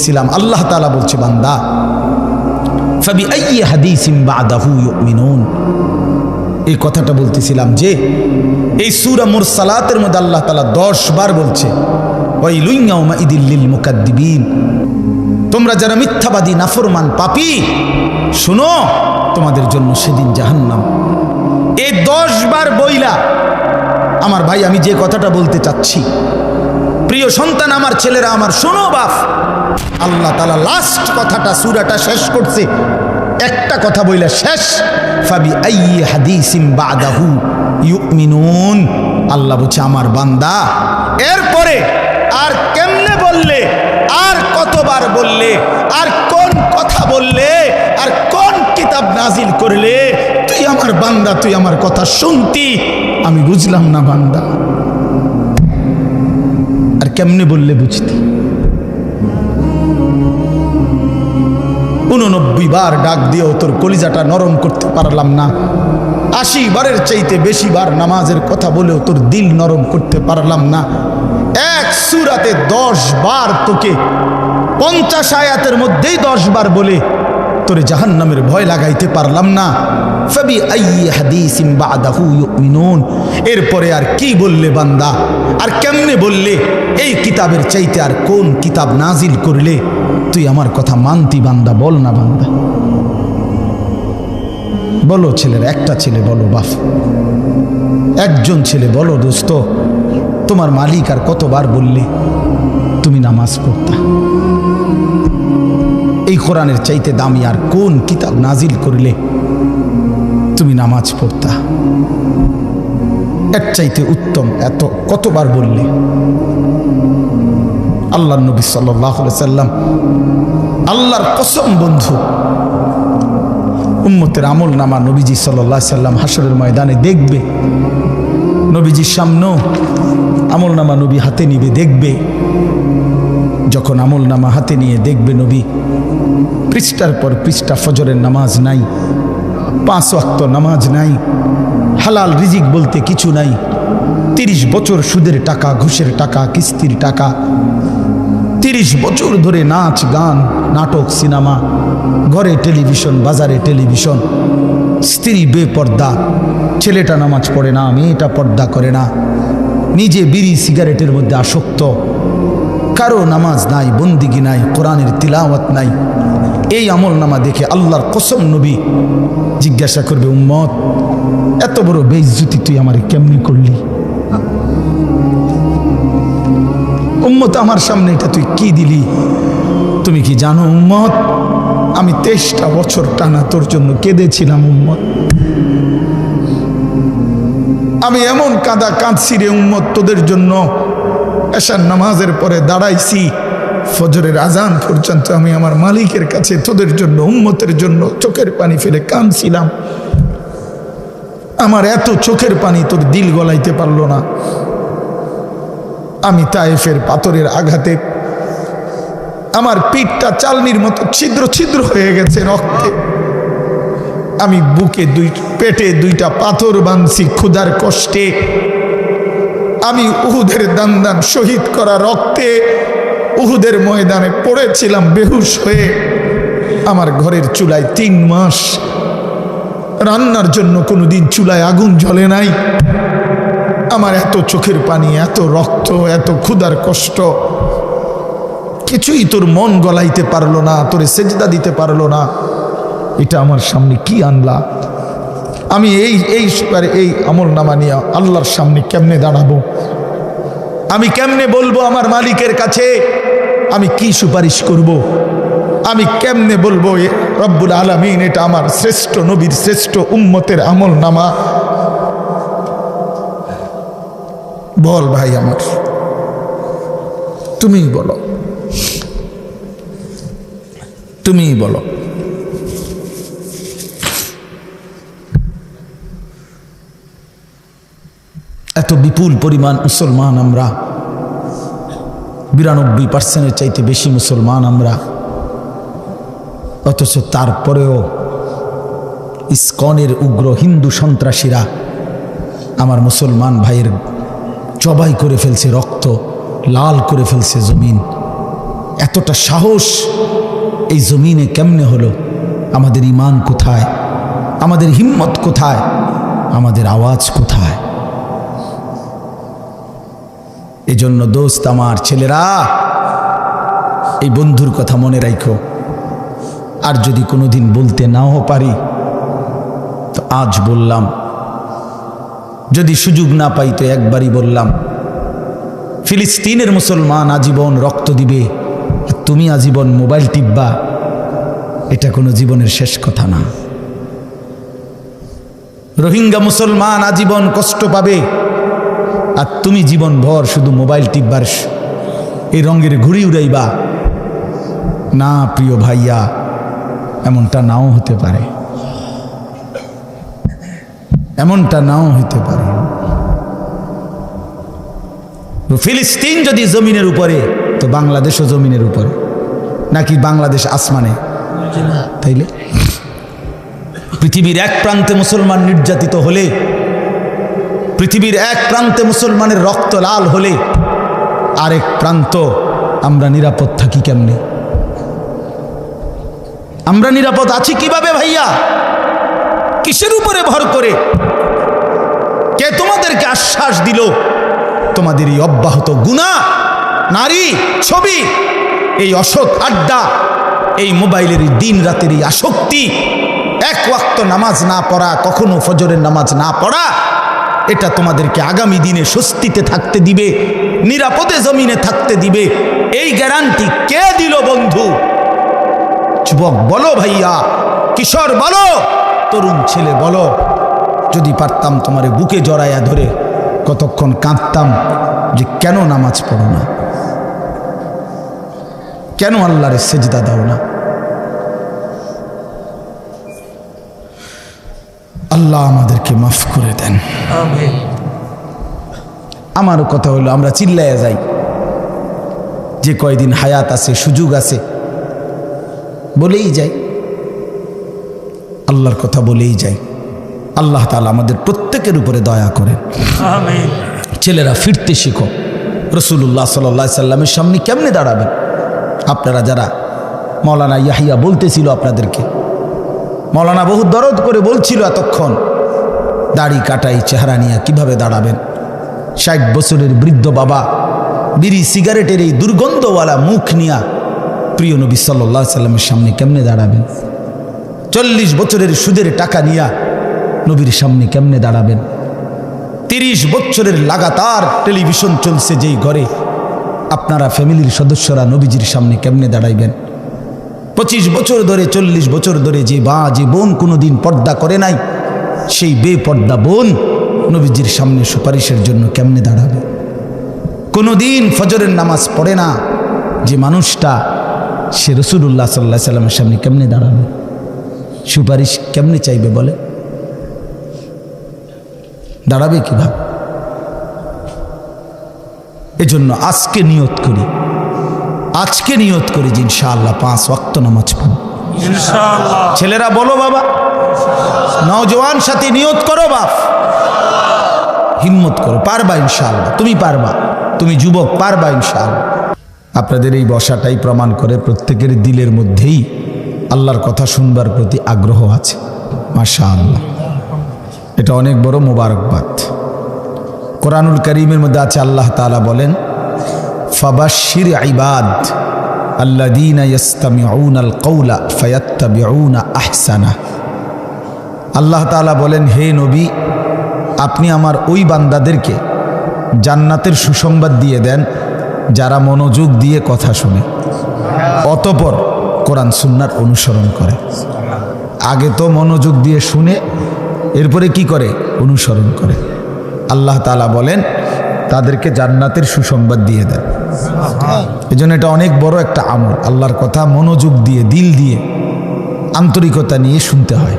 বলতেছিলাম আল্লাহ তালা বলছে, বান্দা ফাবি আইয়ি এই কথাটা বলতেছিলাম যে, এই সুরা মুরসালাতের মধ্যে আল্লাহ তালা দশ বার বলছে ওই লুইয়াউমা ইদিল্লিল মুকাদ্দিবিন। তোমরা যারা মিথ্যাবাদী, নাফরমান, পাপি, শুনো, তোমাদের জন্য সেদিন জাহান্নাম। এই দশ বার বইলা, আমার ভাই, আমি যে কথাটা বলতে চাচ্ছি, প্রিয় সন্তান, আমার ছেলেরা, আমার শোনো বাপ আল্লাহ তালা লাস্ট কথাটা, সুরাটা শেষ করছে। একটা কথা বইলা শেষ। ফাবি হাদিসিম বাদাহু ইউমিনুন। আল্লাহ বলছে, আমার বান্দা, এরপরে আর কেমনে বললে, আর কতবার বললে, আর কোন কথা বললে, আর কোন কিতাব নাজিল করলে, তুই আমার বান্দা, তুই আমার কথা শুনতি? আমি বুঝলাম না বান্দা। আর কেমনে বললে বুঝতি? উননব্বই বার ডাক দিয়েও তোর কলিজাটা নরম করতে পারলাম না। আশি বারের চাইতে বেশি বার নামাজের কথা বলেও তোর দিল নরম করতে পারলাম না। এক সুরাতে দশ বার তোকে পঞ্চাশ আয়াতের মধ্যেই দশ বার বলে তোরে জাহান্নামের ভয় লাগাইতে পারলাম না। এরপরে আর কি বললে বান্দা? আর কেমনে বললে? এই কিতাবের চাইতে আর কোন কিতাব নাজিল করলে? তুই আমার কথা মানতি বান্দা, বল না বান্দা। বলো ছেলের, একটা ছেলে বলো বাপ একজন ছেলে বলো দোস্ত, তোমার মালিক আর কতবার বললে, তুমি নামাজ পড়তা? কোরআনের চাইতে দামি আর কোন কিতাব নাজিল করলে তুমি নামাজ পড়তা? এর চাইতে উত্তম এত কতবার বললে? আল্লাহ নবী সাল্লাম আল্লাহর কসম বন্ধু, উম্মতের আমল নামা নবীজি সাল্লাহ সাল্লাম হাসরের ময়দানে দেখবে, নবীজির সামনেও আমল নামা নবী হাতে নিবে দেখবে। যখন আমল নামা হাতে নিয়ে দেখবে নবী, পৃষ্ঠার পর পৃষ্ঠা ফজরের নামাজ নাই, পাঁচ ওয়াক্ত নামাজ নাই, হালাল রিজিক বলতে কিছু নাই, তিরিশ বছর সুদের টাকা, ঘুষের টাকা, কিস্তির টাকা, তিরিশ বছর ধরে নাচ, গান, নাটক, সিনেমা, ঘরে টেলিভিশন, বাজারে টেলিভিশন, স্ত্রী বেপর্দা, ছেলেটা নামাজ পড়ে না, মেয়েটা পর্দা করে না, নিজে বিড়ি, সিগারেটের মধ্যে আসক্ত কারও নামাজ নাই, বন্দিগি নাই, কোরআনের তিলাওয়াত নাই। এই আমল নামা দেখে আল্লাহর কসম নবী জিজ্ঞাসা করবে, উম্মত, এত বড় বেইজ্জুতি তুই আমার কেমনি করলি? উম্মত, আমার সামনে এটা তুই কি দিলি? তুমি কি জানো উম্মত, আমি তেইশটা বছর টানা তোর জন্য কেঁদেছিলাম উম্মত। আমি এমন কাঁদা কাঁদছি রে উম্মত তোদের জন্য এসার নামাজের পরে দাঁড়াইছি। ফজরের আজান পর্যন্ত আমি আমার মালিকের কাছে তোদের জন্য, উম্মতের জন্য চোখের পানি ফেলে কাঁদছিলাম। আমার এত চোখের পানি তোর দিল গলাইতে পারল না। আমি তায়েফের পাথরের আঘাতে আমার পিঠটা চালনির মতো ছিদ্র ছিদ্র হয়ে গেছে রক্তে। আমি বুকে দুই, পেটে দুইটা পাথর বাঁধছি ক্ষুধার কষ্টে। আমি উহুদের দান দান শহীদ করা রক্তে উহুদের ময়দানে পড়েছিলাম বেহুশ হয়ে। আমার ঘরের চুলায় তিন মাস। রান্নার জন্য কোনোদিন চুলায় আগুন জ্বলে নাই। আমার এত চোখের পানি, এত রক্ত, এত ক্ষুধার কষ্ট। কিছুই তোর মন গলাইতে পারল না, তোরে সেজদা দিতে পারল না। এটা আমার সামনে কি আনলা? আমি এই এই এই আমল নামা নিয়ে আল্লাহর সামনে কেমনে দাঁড়াবো? আমি কেমনে বলব আমার মালিকের কাছে? আমি কি সুপারিশ করব। আমি কেমনে বলব রব্বুল আলমিন, এটা আমার শ্রেষ্ঠ নবীর শ্রেষ্ঠ উম্মতের আমল নামা? বল ভাই আমার। তুমিই বলো। তুমিই বলো। এত বিপুল পরিমাণ মুসলমান আমরা, বিরানব্বই পার্সেন্টের চাইতে বেশি মুসলমান আমরা, অথচ তারপরেও ইস্কনের উগ্র হিন্দু সন্ত্রাসীরা আমার মুসলমান ভাইয়ের জবাই করে ফেলছে রক্ত, লাল করে ফেলছে জমিন। এতটা সাহস এই জমিনে কেমনে হলো? আমাদের ইমান কোথায়? আমাদের হিম্মত কোথায়? আমাদের আওয়াজ কোথায়? এজন্য দোস্ত আমার ছেলেরা, এই বন্ধুর কথা মনে রাখো আর যদি কোনোদিন বলতে নাও পারি, তো আজ বললাম। যদি সুযোগ না পাই, তো একবারই বললাম, ফিলিস্তিনের মুসলমান আজীবন রক্ত দিবে তুমি আজীবন মোবাইল টিপবা, এটা কোনো জীবনের শেষ কথা না। রোহিঙ্গা মুসলমান আজীবন কষ্ট পাবে আর তুমি জীবন ভর শুধু মোবাইল টিপবার এই রঙের ঘুড়ি উড়াইবা। না, প্রিয় ভাইয়া, এমনটা নাও হতে পারে। এমনটা নাও হতে পারে। ফিলিস্তিন যদি জমিনের উপরে, তো বাংলাদেশও জমিনের উপরে। নাকি বাংলাদেশ আসমানে? তাইলে? পৃথিবীর এক প্রান্তে মুসলমান নির্যাতিত হলে পৃথিবীর এক প্রান্তে মুসলমানের রক্ত লাল হলে আরেক প্রান্ত আমরা নিরাপদ থাকি কেমনে? আমরা নিরাপদ আছি কীভাবে ভাইয়া? কিসের উপরে ভর করে? কে তোমাদেরকে আশ্বাস দিল? তোমাদের এই অব্যাহত গুণা, নারী, ছবি, এই অসৎ আড্ডা, এই মোবাইলের দিন রাতের এই আসক্তি, এক ওয়াক্ত নামাজ না পড়া, কখনো ফজরের নামাজ না পড়া এটা তোমাদেরকে আগামী দিনে স্বস্তিতে থাকতে দিবে, নিরাপদে জমিনে থাকতে দিবে। এই গ্যারান্টি কে দিল বন্ধু? যুবক বলো ভাইয়া, কিশোর বলো, তরুণ ছেলে বলো। যদি পারতাম তোমার বুকে জড়াইয়া ধরে কতক্ষণ কাঁদতাম যে কেন নামাজ পড়ো না? কেন আল্লাহরে সেজদা দাও না? আল্লাহ আমাদেরকে মাফ করে দেন। আমারও কথা হলো আমরা চিল্লাইয়া যাই। যে কয়দিন হায়াত আছে সুযোগ আছে বলেই যাই। আল্লাহর কথা বলেই যাই। আল্লাহ তালা আমাদের প্রত্যেকের উপরে দয়া করেন। ছেলেরা ফিরতে শিখো। রসুল্লাহ সাল্লা সাল্লামের সামনে কেমনে দাঁড়াবেন? আপনারা যারা মৌলানা ইয়াহিয়া বলতেছিল আপনাদেরকে মৌলানা বহু দরদ করে বলছিল এতক্ষণ, দাড়ি কাটাই চেহারা নিয়ে কীভাবে দাঁড়াবেন? ষাট বছরের বৃদ্ধ বাবা, বিড়ি সিগারেটের এই দুর্গন্ধওয়ালা মুখ নিয়া প্রিয় নবী সাল্লাহ সাল্লামের সামনে কেমনে দাঁড়াবেন? চল্লিশ বছরের সুদের টাকা নিয়া নবীর সামনে কেমনে দাঁড়াবেন? তিরিশ বছরের লাগাতার টেলিভিশন চলছে যেই ঘরে, আপনারা ফ্যামিলির সদস্যরা নবীজির সামনে কেমনে দাঁড়াইবেন? পঁচিশ বছর ধরে, চল্লিশ বছর ধরে যে বা, যে বোন কোনো দিন পর্দা করে নাই, সেই বেপর্দা বোন নবীজির সামনে সুপারিশের জন্য কেমনে দাঁড়াবে? কোনো দিন ফজরের নামাজ পড়ে না যে মানুষটা সে রসুল্লাহ সাল্লাহ সাল্লামের সামনে কেমনে দাঁড়াবে? সুপারিশ কেমনে চাইবে বলে? দাঁড়াবে কীভাবে? এজন্য আজকে নিয়ত করি আজকে নিয়ত করি যে ইনশাআল্লাহ পাঁচ ওয়াক্ত নামাজ পড়ব। ইনশাআল্লাহ। ছেলেরা বলো বাবা নওজোয়ান সাথে নিয়ত করো বাপ। হিম্মত করো পারবা ইনশাআল্লাহ তুমি পারবা তুমি যুবক পারবা ইনশাআল্লাহ। আপনাদের এই বসাটাই প্রমাণ করে প্রত্যেকের দিলের মধ্যেই আল্লাহর কথা শুনবার প্রতি আগ্রহ আছে। মাশা আল্লাহ এটা অনেক বড় মোবারকবাদ। কোরআনুল করিমের মধ্যে আছে আল্লাহ তাআলা বলেন ফাবাশির ইবাদ আল্লাযীনা ইয়াস্তামিউনাল কওলা ফায়াত্তাবিউনা আহসানা আল্লাহ তাআলা বলেন, হে নবী, আপনি আমার ওই বান্দাদেরকে জান্নাতের সুসংবাদ দিয়ে দেন, যারা মনোযোগ দিয়ে কথা শুনে, অতপর কোরআন সুন্নার অনুসরণ করে। আগে তো মনোযোগ দিয়ে শুনে, এরপরে কি করে? অনুসরণ করে। আল্লাহ তাআলা বলেন তাদেরকে জান্নাতের সুসংবাদ দিয়ে দেন। এই জন্য এটা অনেক বড় একটা আমল। আল্লাহর কথা মনোযোগ দিয়ে, দিল দিয়ে, আন্তরিকতা নিয়ে শুনতে হয়।